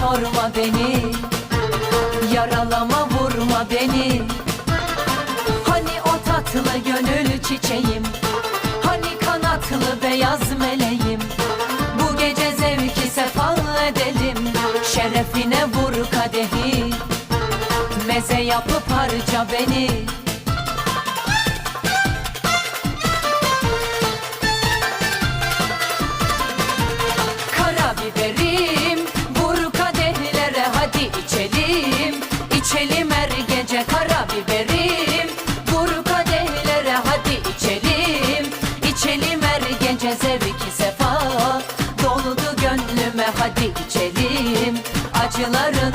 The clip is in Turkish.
sorma beni. Yaralama vurma beni. Hani o tatlı gönül çiçeğim? Hani kanatlı beyaz meleğim? Bu gece zevki sefa edelim. Şerefine vur kadehi. Meze yapıp harca beni içelim. İçelim her gence zevki sefa. Doludu gönlüme hadi içelim. Acıların